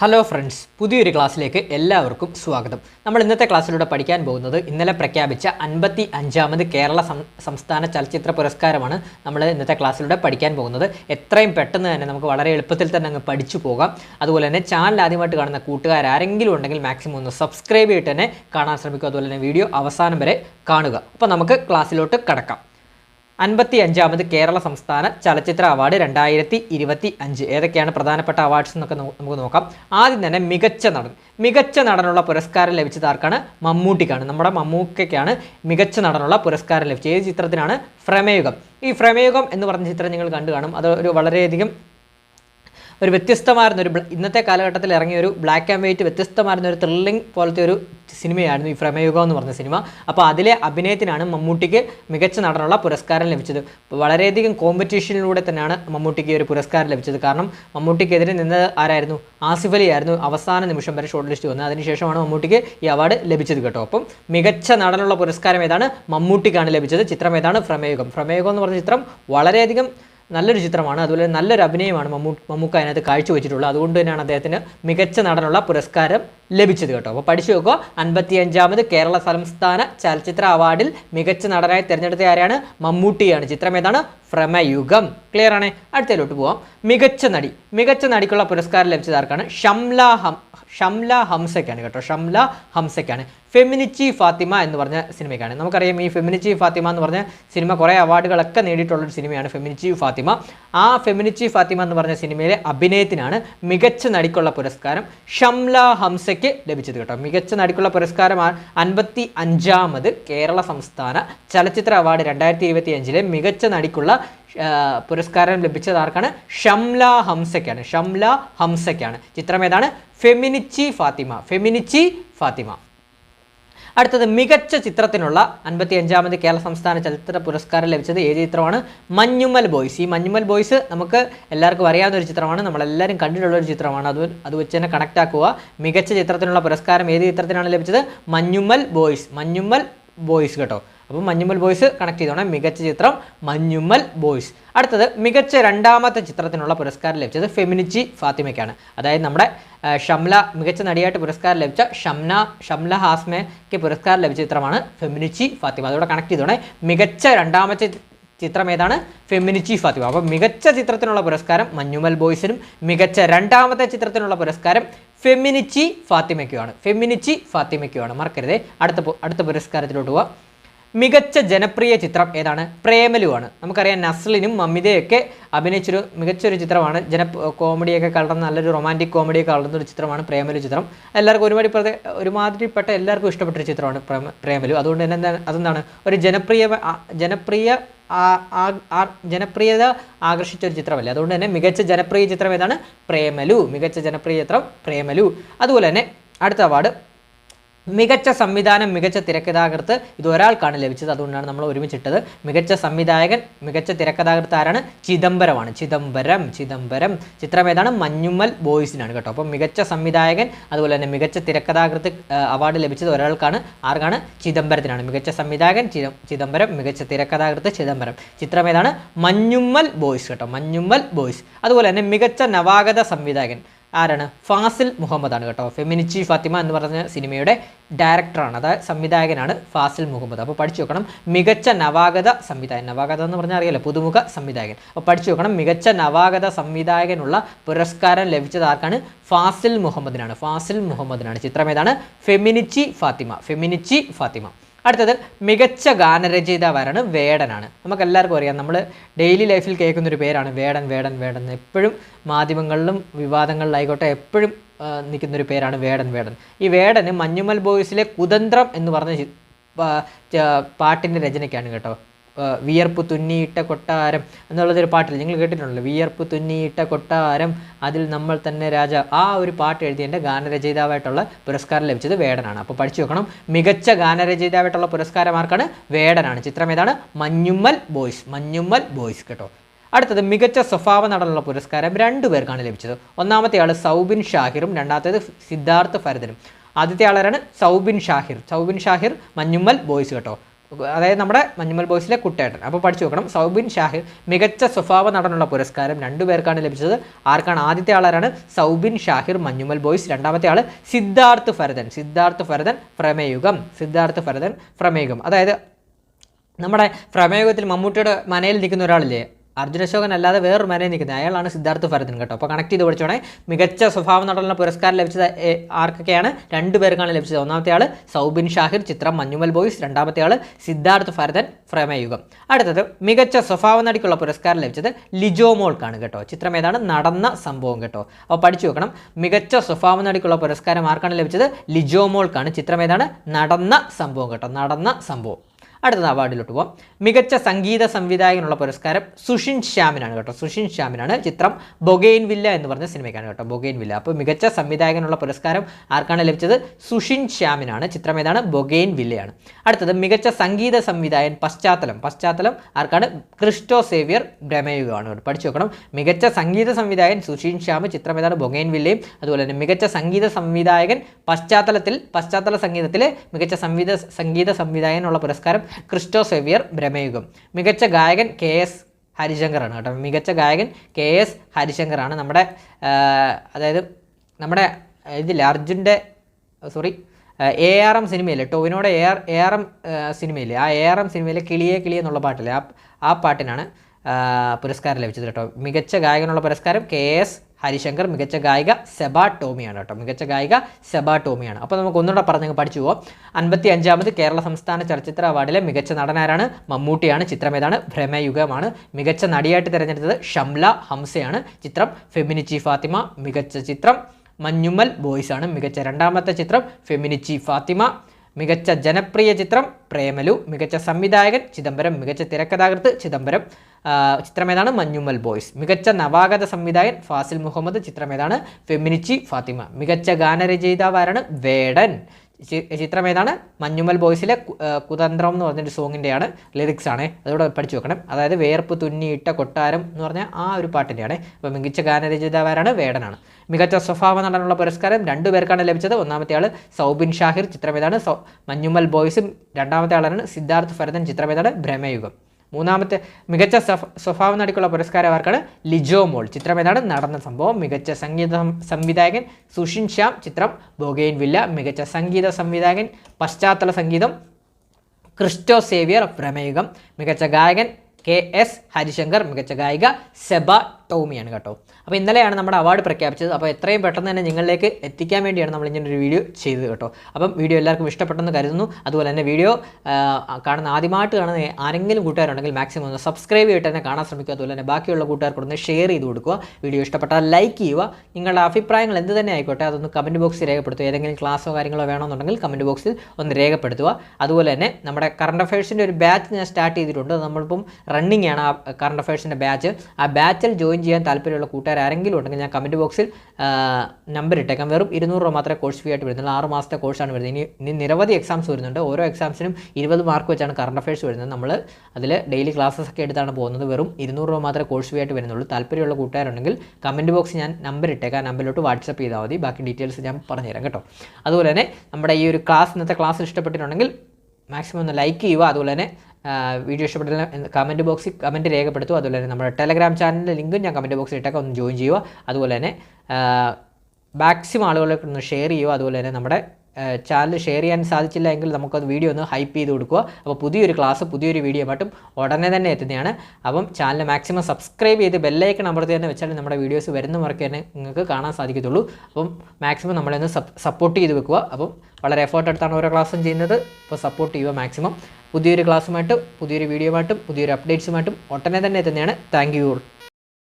Hello friends പുതിയൊരു ക്ലാസ്സിലേക്ക് എല്ലാവർക്കും സ്വാഗതം. നമ്മൾ ഇന്നത്തെ ക്ലാസ്സിലൂടെ പഠിക്കാൻ പോകുന്നത് ഇന്നലെ പ്രഖ്യാപിച്ച അൻപത്തി അഞ്ചാമത് കേരള സംസ്ഥാന ചലച്ചിത്ര പുരസ്കാരമാണ് നമ്മൾ ഇന്നത്തെ ക്ലാസ്സിലൂടെ പഠിക്കാൻ പോകുന്നത്. എത്രയും പെട്ടെന്ന് തന്നെ നമുക്ക് വളരെ എളുപ്പത്തിൽ തന്നെ അങ്ങ് പഠിച്ചു പോകാം. അതുപോലെ തന്നെ ചാനൽ ആദ്യമായിട്ട് കാണുന്ന കൂട്ടുകാർ ആരെങ്കിലും ഉണ്ടെങ്കിൽ മാക്സിമം ഒന്ന് സബ്സ്ക്രൈബ് ചെയ്തിട്ട് തന്നെ കാണാൻ ശ്രമിക്കുക. അതുപോലെ തന്നെ വീഡിയോ അവസാനം വരെ കാണുക. അപ്പോൾ നമുക്ക് ക്ലാസ്സിലോട്ട് കടക്കാം. അൻപത്തി അഞ്ചാമത് കേരള സംസ്ഥാന ചലച്ചിത്ര അവാർഡ് രണ്ടായിരത്തി ഇരുപത്തി അഞ്ച് ഏതൊക്കെയാണ് പ്രധാനപ്പെട്ട അവാർഡ്സ് എന്നൊക്കെ നമുക്ക് നോക്കാം. ആദ്യം തന്നെ മികച്ച നടൻ. മികച്ച നടനുള്ള പുരസ്കാരം ലഭിച്ചത് ആർക്കാണ്? മമ്മൂട്ടിക്കാണ്. നമ്മുടെ മമ്മൂക്കയ്ക്കാണ് മികച്ച നടനുള്ള പുരസ്കാരം ലഭിച്ചത്. ഏത് ചിത്രത്തിനാണ് ഫ്രമേയുഗം. ഈ ഫ്രമേയുഗം എന്ന് പറഞ്ഞ ചിത്രം നിങ്ങൾ കണ്ടു കാണും. അത് ഒരു വളരെയധികം ഒരു വ്യത്യസ്തമായിരുന്ന ഒരു ഇന്നത്തെ കാലഘട്ടത്തിൽ ഇറങ്ങിയ ഒരു ബ്ലാക്ക് ആൻഡ് വൈറ്റ് വ്യത്യസ്തമായിരുന്ന ഒരു ത്രില്ലിംഗ് പോലത്തെ ഒരു സിനിമയായിരുന്നു ഈ പ്രമേയുഗം എന്ന് പറഞ്ഞ സിനിമ. അപ്പോൾ അതിലെ അഭിനയത്തിനാണ് മമ്മൂട്ടിക്ക് മികച്ച നടനുള്ള പുരസ്കാരം ലഭിച്ചത്. വളരെയധികം കോമ്പറ്റീഷനിലൂടെ തന്നെയാണ് മമ്മൂട്ടിക്ക് ഒരു പുരസ്കാരം ലഭിച്ചത്. കാരണം മമ്മൂട്ടിക്കെതിരെ നിന്നത് ആരായിരുന്നു? ആസിഫ് അലി ആയിരുന്നു അവസാന നിമിഷം വരെ ഷോർട്ട് ലിസ്റ്റ് വന്നത് അതിനുശേഷമാണ് മമ്മൂട്ടിക്ക് ഈ അവാർഡ് ലഭിച്ചത് കേട്ടോ. അപ്പം മികച്ച നടനുള്ള പുരസ്കാരം ഏതാണ്? മമ്മൂട്ടിക്കാണ് ലഭിച്ചത്. ചിത്രം ഏതാണ്? പ്രമേയുഗം. പ്രമേയുഗം എന്ന് പറഞ്ഞ ചിത്രം വളരെയധികം നല്ലൊരു ചിത്രമാണ്. അതുപോലെ നല്ലൊരു അഭിനയമാണ് മമ്മൂ മമ്മൂക്ക അതിനകത്ത് കാഴ്ചവെച്ചിട്ടുള്ളത്. അതുകൊണ്ട് തന്നെയാണ് അദ്ദേഹത്തിന് മികച്ച നടനുള്ള പുരസ്കാരം ലഭിച്ചത് കേട്ടോ. അപ്പോൾ പഠിച്ചു നോക്കുക അൻപത്തിയഞ്ചാമത് കേരള സംസ്ഥാന ചലച്ചിത്ര അവാർഡിൽ മികച്ച നടനായി തിരഞ്ഞെടുത്ത ആരാണ്? മമ്മൂട്ടിയാണ്. ചിത്രം ഏതാണ്? ഫ്രമയുഗം ക്ലിയർ ആണ്? അടുത്തതിലോട്ട് പോവാം. മികച്ച നടി. മികച്ച നടിക്കുള്ള പുരസ്കാരം ലഭിച്ചത് ആർക്കാണ്? ഷംല ഹം ഷംല ഹംസയ്ക്കാണ് കേട്ടോ. ഷംല ഹംസയ്ക്കാണ്. ഫെമിനിച്ചി ഫാത്തിമ എന്ന് പറഞ്ഞ സിനിമയ്ക്കാണ്. നമുക്കറിയാം ഈ ഫെമിനിച്ചി ഫാത്തിമ എന്ന് പറഞ്ഞ സിനിമ കുറേ അവാർഡുകളൊക്കെ നേടിയിട്ടുള്ളൊരു സിനിമയാണ് ഫെമിനിച്ചി ഫാത്തിമ. ആ ഫെമിനിച്ചി ഫാത്തിമ എന്ന് പറഞ്ഞ സിനിമയിലെ അഭിനയത്തിനാണ് മികച്ച നടിക്കുള്ള പുരസ്കാരം ഷംല ഹംസയ്ക്ക് ലഭിച്ചത് കേട്ടോ. മികച്ച നടിക്കുള്ള പുരസ്കാരമാണ് അൻപത്തി അഞ്ചാമത് കേരള സംസ്ഥാന ചലച്ചിത്ര അവാർഡ് രണ്ടായിരത്തി ഇരുപത്തി അഞ്ചിലെ മികച്ച നടിക്കുള്ള പുരസ്കാരം ലഭിച്ചത് ആർക്കാണ്? ഷംല ഹംസയ്ക്കാണ്. ഷംല ഹംസയ്ക്കാണ്. ചിത്രം ഏതാണ്? ഫെമിനിച്ചി ഫാത്തിമ. ഫെമിനിച്ചി ഫാത്തിമ. അടുത്തത് മികച്ച ചിത്രത്തിനുള്ള അൻപത്തി അഞ്ചാമത് കേരള സംസ്ഥാന ചലച്ചിത്ര പുരസ്കാരം ലഭിച്ചത് ഏത് ചിത്രമാണ്? മഞ്ഞുമൽ ബോയ്സ്. ഈ മഞ്ഞുമൽ ബോയ്സ് നമുക്ക് എല്ലാവർക്കും അറിയാവുന്ന ഒരു ചിത്രമാണ്. നമ്മളെല്ലാവരും കണ്ടിട്ടുള്ള ഒരു ചിത്രമാണ്. അത് അത് വെച്ച് തന്നെ കണക്ട് ആക്കുക. മികച്ച ചിത്രത്തിനുള്ള പുരസ്കാരം ഏത് ചിത്രത്തിനാണ് ലഭിച്ചത്? മഞ്ഞുമൽ ബോയ്സ്. മഞ്ഞുമ്മൽ ബോയ്സ് കേട്ടോ. അപ്പോൾ മഞ്ഞുമ്മൽ ബോയ്സ് കണക്ട് ചെയ്തോണം. മികച്ച ചിത്രം മഞ്ഞുമ്മൽ ബോയ്സ് അടുത്തത് മികച്ച രണ്ടാമത്തെ ചിത്രത്തിനുള്ള പുരസ്കാരം ലഭിച്ചത് ഫെമിനിച്ചി ഫാത്തിമയ്ക്കാണ്. അതായത് നമ്മുടെ ഷംല മികച്ച നടിയായിട്ട് പുരസ്കാരം ലഭിച്ച ഷംന ഷംല ഹാസ്മയ്ക്ക് പുരസ്കാരം ലഭിച്ച ചിത്രമാണ് ഫെമിനിച്ചി ഫാത്തിമ. അതോടെ കണക്ട് ചെയ്തോണേ. മികച്ച രണ്ടാമത്തെ ചിത്രം ഏതാണ്? ഫെമിനിച്ചി ഫാത്തിമ അപ്പോൾ മികച്ച ചിത്രത്തിനുള്ള പുരസ്കാരം മഞ്ഞുമൽ ബോയ്സിനും മികച്ച രണ്ടാമത്തെ ചിത്രത്തിനുള്ള പുരസ്കാരം ഫെമിനിച്ചി ഫാത്തിമയ്ക്കുമാണ്. ഫെമിനിച്ചി ഫാത്തിമയ്ക്കുമാണ്. മറക്കരുതേ. അടുത്ത അടുത്ത പുരസ്കാരത്തിലോട്ട് പോവാം. മികച്ച ജനപ്രിയ ചിത്രം ഏതാണ്? പ്രേമലുവാണ്. നമുക്കറിയാം നസ്ലിനും മമിതയൊക്കെ അഭിനയിച്ചൊരു മികച്ചൊരു ചിത്രമാണ്. ജന കോമഡിയൊക്കെ കലർന്ന നല്ലൊരു റൊമാന്റിക് കോമഡിയൊക്കെ കലർന്ന ഒരു ചിത്രമാണ് പ്രേമലു ചിത്രം. എല്ലാവർക്കും ഒരുപാട് പ്രത് ഒരുമാതിരിപ്പെട്ട എല്ലാവർക്കും ഇഷ്ടപ്പെട്ടൊരു ചിത്രമാണ് പ്രേമ പ്രേമലു. അതുകൊണ്ട് തന്നെ അതെന്താണ്? ഒരു ജനപ്രിയ ജനപ്രിയ ജനപ്രിയത ആകർഷിച്ച ഒരു ചിത്രമല്ലേ? അതുകൊണ്ട് തന്നെ മികച്ച ജനപ്രിയ ചിത്രം ഏതാണ്? പ്രേമലു. മികച്ച ജനപ്രിയ ചിത്രം പ്രേമലു. അതുപോലെ തന്നെ അടുത്ത അവാർഡ് മികച്ച സംവിധാനം മികച്ച തിരക്കഥാകൃത്ത് ഇത് ഒരാൾക്കാണ് ലഭിച്ചത്. അതുകൊണ്ടാണ് നമ്മൾ ഒരുമിച്ചിട്ടത്. മികച്ച സംവിധായകൻ മികച്ച തിരക്കഥാകൃത്ത് ആരാണ് ചിദംബരമാണ്. ചിദംബരം ചിദംബരം. ചിത്രം ഏതാണ്? മഞ്ഞുമ്മൽ ബോയ്സിനാണ് കേട്ടോ. അപ്പോൾ മികച്ച സംവിധായകൻ അതുപോലെ തന്നെ മികച്ച തിരക്കഥാകൃത്ത് അവാർഡ് ലഭിച്ചത് ഒരാൾക്കാണ്. ആർക്കാണ്? ചിദംബരത്തിനാണ്. മികച്ച സംവിധായകൻ ചിദം ചിദംബരം മികച്ച തിരക്കഥാകൃത്ത് ചിദംബരം. ചിത്രം ഏതാണ്? മഞ്ഞുമ്മൽ ബോയ്സ് കേട്ടോ. മഞ്ഞുമ്മൽ ബോയ്സ്. അതുപോലെ തന്നെ മികച്ച നവാഗത സംവിധായകൻ. ആരാണ്? ഫാസിൽ മുഹമ്മദ് ആണ് കേട്ടോ ഫെമിനിച്ചി ഫാത്തിമ എന്ന് പറഞ്ഞ സിനിമയുടെ ഡയറക്ടറാണ്. അതായത് സംവിധായകനാണ് ഫാസിൽ മുഹമ്മദ്. അപ്പോൾ പഠിച്ചു വെക്കണം. മികച്ച നവാഗത സംവിധായകൻ. നവാഗത എന്ന് പറഞ്ഞാൽ അറിയാലോ പുതുമുഖ സംവിധായകൻ. അപ്പോൾ പഠിച്ചു വെക്കണം. മികച്ച നവാഗത സംവിധായകനുള്ള പുരസ്കാരം ലഭിച്ചത് ആർക്കാണ്? ഫാസിൽ മുഹമ്മദിനാണ്. ഫാസിൽ മുഹമ്മദിനാണ് ചിത്രം ഏതാണ്? ഫെമിനിച്ചി ഫാത്തിമ. ഫെമിനിച്ചി ഫാത്തിമ. അടുത്തത് മികച്ച ഗാനരചയിതാവാരാണ് വേടനാണ്. നമുക്ക് എല്ലാവർക്കും അറിയാം നമ്മൾ ഡെയിലി ലൈഫിൽ കേൾക്കുന്ന ഒരു പേരാണ് വേടൻ വേടൻ വേടൻ എപ്പോഴും മാധ്യമങ്ങളിലും വിവാദങ്ങളിലായിക്കോട്ടെ എപ്പോഴും നിൽക്കുന്നൊരു പേരാണ് വേടൻ വേടൻ. ഈ വേടന് മഞ്ഞുമൽ ബോയ്സിലെ കുതന്ത്രം എന്ന് പറഞ്ഞ പാട്ടിന്റെ രചനയ്ക്കാണ് കേട്ടോ. വിയർപ്പ് തുന്നിയിട്ട കൊട്ടാരം എന്നുള്ളതൊരു പാട്ടില്ല? നിങ്ങൾ കേട്ടിട്ടുണ്ടല്ലോ. വിയർപ്പ് തുന്നിയിട്ട കൊട്ടാരം അതിൽ നമ്മൾ തന്നെ രാജ ആ ഒരു പാട്ട് എഴുതിയതിന്റെ ഗാനരചയിതാവായിട്ടുള്ള പുരസ്കാരം ലഭിച്ചത് വേടനാണ്. അപ്പോൾ പഠിച്ചു വെക്കണം മികച്ച ഗാനരചയിതാവായിട്ടുള്ള പുരസ്കാരം ആർക്കാണ്? വേടനാണ്. ചിത്രം ഏതാണ്? മഞ്ഞുമ്മൽ ബോയ്സ്. മഞ്ഞുമ്മൽ ബോയ്സ് കേട്ടോ. അടുത്തത് മികച്ച സ്വഭാവ നടനുള്ള പുരസ്കാരം രണ്ടു പേർക്കാണ് ലഭിച്ചത്. ഒന്നാമത്തെ ആൾ സൗബിൻ ഷാഹിറും രണ്ടാമത്തേത് സിദ്ധാർത്ഥ് ഫരദനും ആദ്യത്തെ ആളാരാണ്? സൗബിൻ ഷാഹിർ. സൗബിൻ ഷാഹിർ മഞ്ഞുമ്മൽ ബോയ്സ് കേട്ടോ. അതായത് നമ്മുടെ മഞ്ഞുമൽ ബോയ്സിലെ കുട്ടേട്ടൻ. അപ്പോൾ പഠിച്ചു നോക്കണം. സൗബിൻ ഷാഹിർ മികച്ച സ്വഭാവ നടനുള്ള പുരസ്കാരം രണ്ടു പേർക്കാണ് ലഭിച്ചത്. ആർക്കാണ് ആദ്യത്തെ ആളാരാണ്? സൗബിൻ ഷാഹിർ മഞ്ഞുമൽ ബോയ്സ്. രണ്ടാമത്തെ ആൾ സിദ്ധാർത്ഥ് ഫരദൻ സിദ്ധാർത്ഥ് ഫരദൻ പ്രമേയുഗം. സിദ്ധാർത്ഥ് ഫരദൻ പ്രമേയുഗം. അതായത് നമ്മുടെ പ്രമേയുഗത്തിൽ മമ്മൂട്ടിയുടെ മനയിൽ നിൽക്കുന്ന ഒരാളില്ലേ? അർജുന അശോകൻ അല്ലാതെ വേറൊരു മനയിൽ നിൽക്കുന്നത്. അയാളാണ് സിദ്ധാർത്ഥ് ഭരതൻ കേട്ടോ. അപ്പോൾ കണക്ട് ചെയ്ത് പഠിച്ചോണേ. മികച്ച സ്വഭാവ നടനുള്ള പുരസ്കാരം ലഭിച്ചത് ആർക്കൊക്കെയാണ്? രണ്ടു പേർക്കാണ് ലഭിച്ചത്. ഒന്നാമത്തെ ആൾ സൗബിൻ ഷാഹിർ ചിത്രം മഞ്ഞുമൽ ബോയ്സ്. രണ്ടാമത്തെ ആൾ സിദ്ധാർത്ഥ് ഭരതൻ പ്രമേയുഗം. അടുത്തത് മികച്ച സ്വഭാവ നടിക്കുള്ള പുരസ്കാരം ലഭിച്ചത് ലിജോ മോൾക്കാണ് കേട്ടോ. ചിത്രം ഏതാണ്? നടന്ന സംഭവം കേട്ടോ. അപ്പോൾ പഠിച്ചു വെക്കണം. മികച്ച സ്വഭാവ നടിക്കുള്ള പുരസ്കാരം ആർക്കാണ് ലഭിച്ചത്? ലിജോ മോൾക്കാണ്. ചിത്രം ഏതാണ്? നടന്ന സംഭവം കേട്ടോ. നടന്ന സംഭവം. അടുത്തത് അവാർഡിലോട്ട് പോകാം മികച്ച സംഗീത സംവിധായകനുള്ള പുരസ്കാരം സുഷിൻ ശ്യാമിനാണ് കേട്ടോ. സുഷിൻ ശ്യാമിനാണ് ചിത്രം ബൊഗെയിൻ വില്ല എന്ന് പറഞ്ഞ സിനിമയ്ക്കാണ് കേട്ടോ. Bougainvillea. അപ്പോൾ മികച്ച സംവിധായകനുള്ള പുരസ്കാരം ആർക്കാണ് ലഭിച്ചത്? സുഷിൻ ശ്യാമിനാണ്. ചിത്രം ഏതാണ് ബൊഗെയിൻ വില്ലയാണ്. അടുത്തത് മികച്ച സംഗീത സംവിധായകൻ പശ്ചാത്തലം. പശ്ചാത്തലം ആർക്കാണ്? ക്രിസ്റ്റോ സേവിയർ ബ്രമയുഗമാണ് പഠിച്ചു നോക്കണം. മികച്ച സംഗീത സംവിധായകൻ സുഷിൻ ശ്യാം ചിത്രം ഏതാണ് ബൊഗെയിൻ വില്ലയും. അതുപോലെ തന്നെ മികച്ച സംഗീത സംവിധായകൻ പശ്ചാത്തലത്തിൽ പശ്ചാത്തല സംഗീതത്തിലെ മികച്ച സംവിധ സംഗീത സംവിധായകനുള്ള പുരസ്കാരം ക്രിസ്റ്റോ സെവിയർ ബ്രഹ്മയുഗം. മികച്ച ഗായകൻ കെ എസ് ഹരിശങ്കറാണ് കേട്ടോ. മികച്ച ഗായകൻ കെ എസ് ഹരിശങ്കറാണ്. നമ്മുടെ അതായത് നമ്മുടെ ഇതിൽ അർജുന്റെ സോറി എ ആർ എം സിനിമയിലെ ടോവിനോടെ A R A R M സിനിമയിലെ ആ എ ആർ എം സിനിമയിലെ കിളിയെ കിളിയെ എന്നുള്ള പാട്ടില്ലേ ആ ആ പാട്ടിനാണ് പുരസ്കാരം ലഭിച്ചത് കേട്ടോ. മികച്ച ഗായകനുള്ള പുരസ്കാരം കെ എസ് ഹരിശങ്കർ മികച്ച ഗായിക സെബാ ടോമിയാണ് കേട്ടോ. മികച്ച ഗായിക സെബാ ടോമിയാണ്. അപ്പോൾ നമുക്ക് ഒന്നുകൂടെ പറഞ്ഞ് പഠിച്ചു പോവാം. അൻപത്തി അഞ്ചാമത് കേരള സംസ്ഥാന ചലച്ചിത്ര അവാർഡിലെ മികച്ച നടനാരാണ് മമ്മൂട്ടിയാണ്. ചിത്രം ഏതാണ്? ഭ്രമയുഗമാണ്. മികച്ച നടിയായിട്ട് തിരഞ്ഞെടുത്തത് ഷംല ഹംസയാണ്. ചിത്രം ഫെമിനിച്ചി ഫാത്തിമ മികച്ച ചിത്രം മഞ്ഞുമ്മൽ ബോയ്സാണ്. മികച്ച രണ്ടാമത്തെ ചിത്രം ഫെമിനിച്ചി ഫാത്തിമ മികച്ച ജനപ്രിയ ചിത്രം പ്രേമലു മികച്ച സംവിധായകൻ ചിദംബരം മികച്ച തിരക്കഥാകൃത്ത് ചിദംബരം. ചിത്രം ചിത്രമേതാണ് മഞ്ഞുമ്മൽ ബോയ്സ്. മികച്ച നവാഗത സംവിധായകൻ ഫാസിൽ മുഹമ്മദ് ചിത്രമേതാണ് ഫെമിനിച്ചി ഫാത്തിമ. മികച്ച ഗാനരചയിതാവാരാണ് വേടൻ. ചിത്രം ഏതാണ്? മഞ്ഞുമൽ ബോയ്സിലെ കുതന്ത്രം എന്ന് പറഞ്ഞൊരു സോങ്ങിന്റെയാണ് ലിറിക്സ് ആണ്. അതോടെ പഠിച്ചു വെക്കണം. അതായത് വേർപ്പ് തുന്നിയിട്ട കൊട്ടാരം എന്ന് പറഞ്ഞ ആ ഒരു പാട്ടിന്റെയാണ് അപ്പോൾ മികച്ച ഗാനരചയിതാവാരാണ് വേടനാണ്. മികച്ച സ്വഭാവ നടനുള്ള പുരസ്കാരം രണ്ടു പേർക്കാണ് ലഭിച്ചത്. ഒന്നാമത്തെ ആൾ സൗബിൻ ഷാഹിർ. ചിത്രം ഏതാണ്? മഞ്ഞുമൽ ബോയ്സും രണ്ടാമത്തെ ആളാണ് സിദ്ധാർത്ഥ് ഭരതൻ. ചിത്രം ഏതാണ്? ഭ്രമയുഗം. മൂന്നാമത്തെ മികച്ച സ്വഭാവ നടിക്കുള്ള പുരസ്കാരം ആർക്കാണ്? ലിജോ മോൾ. ചിത്രം എന്നാണ് നടന്ന സംഭവം. മികച്ച സംഗീത സംവിധായകൻ സുഷിൻ ശ്യാം. ചിത്രം ബൊഗെയിൻ വില്ല. മികച്ച സംഗീത സംവിധായകൻ പശ്ചാത്തല സംഗീതം ക്രിസ്റ്റോ സേവിയർ. പ്രമേയുഗം മികച്ച ഗായകൻ കെ എസ് ഹരിശങ്കർ. മികച്ച ഗായിക സെബ ടോമിയാണ് കേട്ടോ. അപ്പോൾ ഇന്നലെയാണ് നമ്മുടെ അവാർഡ് പ്രഖ്യാപിച്ചത്. അപ്പോൾ എത്രയും പെട്ടെന്ന് തന്നെ നിങ്ങളിലേക്ക് എത്തിക്കാൻ വേണ്ടിയാണ് നമ്മൾ ഇങ്ങനെ ഒരു വീഡിയോ ചെയ്തത് കേട്ടോ. അപ്പം വീഡിയോ എല്ലാവർക്കും ഇഷ്ടപ്പെട്ടെന്ന് കരുതുന്നു. അതുപോലെ തന്നെ വീഡിയോ കാണുന്ന ആദ്യമായിട്ട് കാണുന്ന ആരെങ്കിലും കൂട്ടുകാരുണ്ടെങ്കിൽ മാക്സിമം ഒന്ന് സബ്സ്ക്രൈബ് ചെയ്തിട്ട് തന്നെ കാണാൻ ശ്രമിക്കുക. അതുപോലെ തന്നെ ബാക്കിയുള്ള കൂട്ടുകാർക്കൊന്ന് ഷെയർ ചെയ്ത് കൊടുക്കുക. വീഡിയോ ഇഷ്ടപ്പെട്ടാൽ ലൈക്ക് ചെയ്യുക. നിങ്ങളുടെ അഭിപ്രായങ്ങൾ എന്ത് തന്നെ ആയിക്കോട്ടെ അതൊന്ന് കമന്റ് ബോക്സിൽ രേഖപ്പെടുത്തുക. ഏതെങ്കിലും ക്ലാസ്സോ കാര്യങ്ങളോ വേണമെന്നുണ്ടെങ്കിൽ കമന്റ് ബോക്സിൽ ഒന്ന് രേഖപ്പെടുത്തുക. അതുപോലെ തന്നെ നമ്മുടെ കറണ്ട് അഫയേഴ്സിന്റെ ഒരു ബാച്ച് ഞാൻ സ്റ്റാർട്ട് ചെയ്തിട്ടുണ്ട്. നമ്മളിപ്പം റണ്ണിങ് ആണ് ആ കറണ്ട് അഫയേഴ്സിന്റെ ബാച്ച് ആ ബാച്ചിൽ ജോയിൻ ചെയ്യാൻ താല്പര്യമുള്ള കൂട്ടുകാർ ആരെങ്കിലും ഉണ്ടെങ്കിൽ ഞാൻ കമന്റ് ബോക്സിൽ നമ്പർ ഇട്ടേക്കാം. വെറും ഇരുന്നൂറ് രൂപ മാത്രമേ കോഴ്സ് ഫീ ആയിട്ട് വരുന്നുള്ളൂ. ആറ് മാസത്തെ കോഴ്സാണ് വരുന്നത്. ഇനി ഇനി നിരവധി എക്സാംസ് വരുന്നുണ്ട്. ഓരോ എക്സാംസിനും ഇരുപത് മാർക്ക് വെച്ചാണ് കറണ്ട് അഫയേഴ്സ് വരുന്നത്. നമ്മൾ അതിൽ ഡെയിലി ക്ലാസ്സസ് ഒക്കെ എടുത്താണ് പോകുന്നത്. വെറും ഇരുന്നൂറ് രൂപ മാത്രമേ കോഴ്സ് ഫീ ആയിട്ട് വരുന്നുള്ളൂ. താല്പര്യമുള്ള കൂട്ടുകാരുണ്ടെങ്കിൽ കമന്റ് ബോക്സ് ഞാൻ നമ്പർ ഇട്ടേക്കാം. നമ്പറിലോട്ട് വാട്സപ്പ് ചെയ്താൽ മതി. ബാക്കി ഡീറ്റെയിൽസ് ഞാൻ പറഞ്ഞുതരാം കേട്ടോ. അതുപോലെ തന്നെ നമ്മുടെ ഈ ഒരു ക്ലാസ് ഇന്നത്തെ ക്ലാസ് ഇഷ്ടപ്പെട്ടിട്ടുണ്ടെങ്കിൽ മാക്സിമം ഒന്ന് ലൈക്ക് ചെയ്യുക. അതുപോലെ തന്നെ വീഡിയോ ഇഷ്ടപ്പെട്ടില്ല കമന്റ് ബോക്സിൽ കമന്റ് രേഖപ്പെടുത്തുക അതുപോലെ തന്നെ നമ്മുടെ ടെലഗ്രാം ചാനലിന്റെ ലിങ്കും ഞാൻ കമന്റ് ബോക്സിൽ ഇട്ടൊക്കെ. ഒന്ന് ജോയിൻ ചെയ്യുക. അതുപോലെ തന്നെ മാക്സിമം ആളുകളൊക്കെ ഒന്ന് ഷെയർ ചെയ്യുക. അതുപോലെ തന്നെ നമ്മുടെ ചാനൽ ഷെയർ ചെയ്യാൻ സാധിച്ചില്ല എങ്കിൽ നമുക്കത് വീഡിയോ ഒന്ന് ഹൈപ്പ് ചെയ്ത് കൊടുക്കുക. അപ്പോൾ പുതിയൊരു ക്ലാസ് പുതിയൊരു വീഡിയോ മറ്റും ഉടനെ തന്നെ എത്തുന്നതാണ്. അപ്പം ചാനൽ മാക്സിമം സബ്സ്ക്രൈബ് ചെയ്ത് ബെല്ലൈക്കൺ അമർത്തി തന്നെ വെച്ചാൽ നമ്മുടെ വീഡിയോസ് വരുന്ന മുറയ്ക്ക് തന്നെ നിങ്ങൾക്ക് കാണാൻ സാധിക്കത്തുള്ളൂ. അപ്പം മാക്സിമം നമ്മളെ ഒന്ന് സപ്പോർട്ട് ചെയ്ത് വെക്കുക. അപ്പം വളരെ എഫേർട്ട് എടുത്താണ് ഓരോ ക്ലാസ്സും ചെയ്യുന്നത്. അപ്പോൾ സപ്പോർട്ട് ചെയ്യുക മാക്സിമം പുതിയൊരു ക്ലാസ്സുമായിട്ടും പുതിയൊരു വീഡിയോയുമായിട്ടും പുതിയൊരു അപ്ഡേറ്റ്സുമായിട്ടും ഉടനെ തന്നെ എത്തുന്നതാണ്. Thank you